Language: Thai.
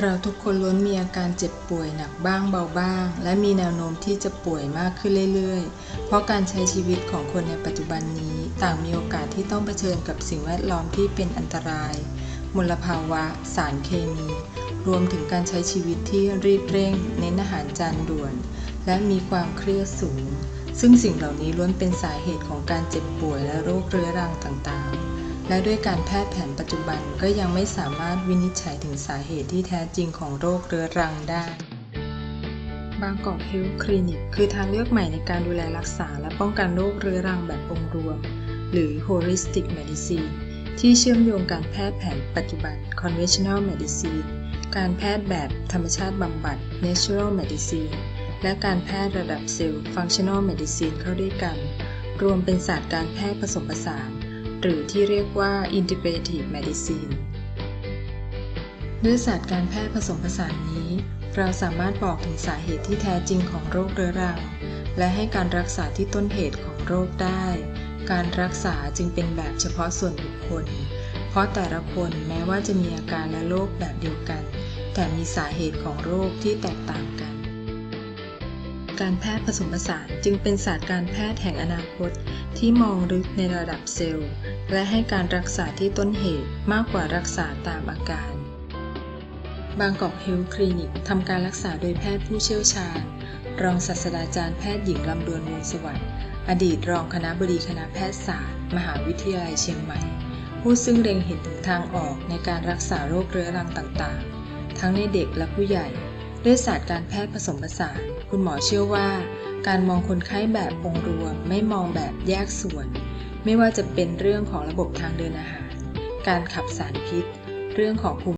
เราทุกคนล้วนมีอาการเจ็บป่วยหนักบ้างเบาบ้าง และมีแนวโน้มที่จะป่วยมากขึ้นเรื่อยๆ เพราะการใช้ชีวิตของคนในปัจจุบันนี้ต่างมีโอกาสที่ต้องเผชิญกับสิ่งแวดล้อมที่เป็นอันตราย มลภาวะ สารเคมี รวมถึงการใช้ชีวิตที่รีบเร่ง เน้นอาหารจานด่วน และมีความเครียดสูง ซึ่งสิ่งเหล่านี้ล้วนเป็นสาเหตุของการเจ็บป่วยและโรคเรื้อรังต่างๆ และด้วยการแพทย์แผนปัจจุบันก็ยังไม่สามารถวินิจฉัยถึงสาเหตุที่แท้จริงของโรคเรื้อรังได้บางกอกเฮลท์คลินิกคือทางเลือกใหม่ในการดูแลรักษาและป้องกันโรคเรื้อรังแบบองค์รวม หรือ Holistic Medicine ที่เชื่อมโยงการแพทย์แผนปัจจุบัน Conventional Medicine การแพทย์แบบธรรมชาติบำบัด Natural Medicine และการแพทย์ระดับเซลล์ Functional Medicine เข้าด้วยกัน รวมเป็นศาสตร์การแพทย์ผสมผสาน หรือที่เรียกว่า Integrative Medicine ด้วยศาสตร์การแพทย์ผสมผสานนี้ เราสามารถบอกถึงสาเหตุที่แท้จริงของโรคเรื้อรัง และให้การรักษาที่ต้นเหตุของโรคได้ การรักษาจึงเป็นแบบเฉพาะส่วนบุคคล เพราะแต่ละคนแม้ว่าจะมีอาการและโรคแบบเดียวกัน แต่มีสาเหตุของโรคที่แตกต่างกัน การแพทย์ผสมผสานจึงเป็นศาสตร์การแพทย์แห่งอนาคต ที่มองลึกในระดับเซลล์ และให้การรักษาที่ต้นเหตุมากกว่ารักษาตามอาการ บางกอกเฮลท์คลินิกทำการรักษาโดยแพทย์ผู้เชี่ยวชาญ รองศาสตราจารย์แพทย์หญิงลำดวนวงสวัสดิ์อดีตรองคณะบดีคณะแพทยศาสตร์ มหาวิทยาลัยเชียงใหม่ ผู้ซึ่งเล็งเห็นถึงทางออกในการรักษาโรคเรื้อรังต่างๆ ทั้งในเด็กและผู้ใหญ่ ด้วยศาสตร์การแพทย์ผสมผสานคุณหมอเชื่อว่า การมองคนไข้แบบองค์รวม ไม่มองแบบแยกส่วน ไม่ว่าจะเป็นเรื่องของระบบทางเดินอาหาร การขับสารพิษ เรื่องของภูมิ